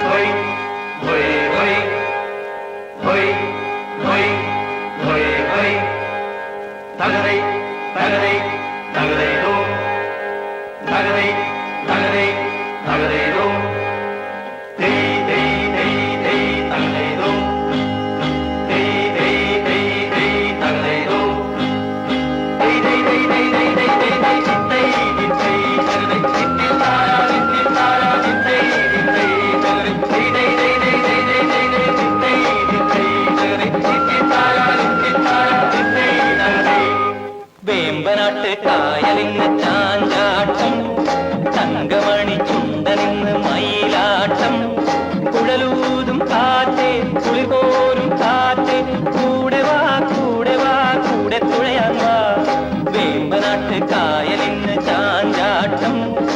Bring ஆட்டம்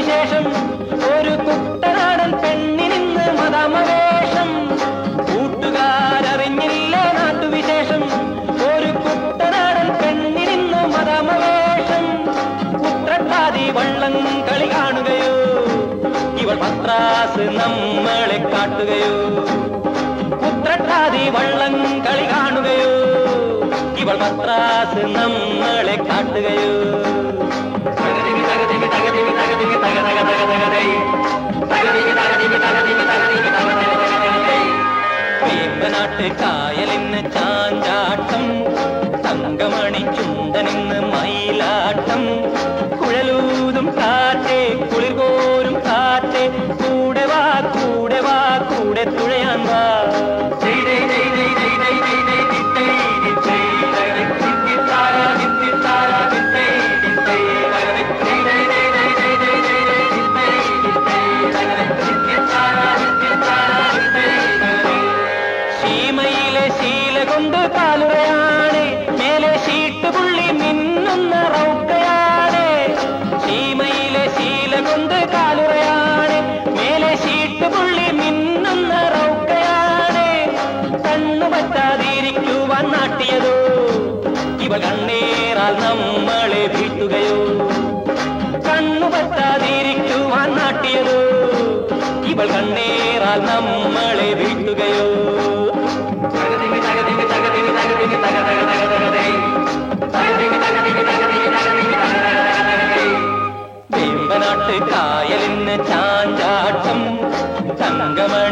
വിശേഷം. ഒരു കുട്ടനാടൻ പെണ്ണിനിന്ന് മതമവേഷം. കൂട്ടുകാരറിഞ്ഞില്ല നാട്ടുവിശേഷം? ഒരു കുട്ടനാടൻ പെണ്ണിനിന്ന് മതമവേഷം. കുത്രക്കാതി വള്ളം കളി കാണുകയോ? ഇവൾ പത്രാസ് നമ്മളെ കാട്ടുകയോ? കുത്രക്കാതി വള്ളം കളി കാണുകയോ? ഇവൾ പത്രാസ് നമ്മളെ കാട്ടുകയോ? ചാഞ്ചാട്ട് കായലിന്ന് ചാഞ്ചാട്ടം. ചെമ്പ് പാലുറയാണ് മേലെ ഷീട്ട് പുള്ളി മിന്നുന്ന റൗക്കയാണ്. സീമയിലെ ശീല കൊണ്ട് കാലുറയാണ് മേലെ ഷീട്ട് പുള്ളി മിന്നുന്ന റൗക്കയാണ്. കണ്ണു പറ്റാതിരിക്കുവാൻ നാട്ടിയതോ? ഇവ കണ്ണേറാൽ നമ്മളെ വീട്ടുകയോ? കണ്ണു പറ്റാതിരിക്കുവാൻ നാട്ടിയതോ? ഇവൾ കണ്ണേറാൽ നമ്മളെ വീട്ടുകയോ? தங்கமணி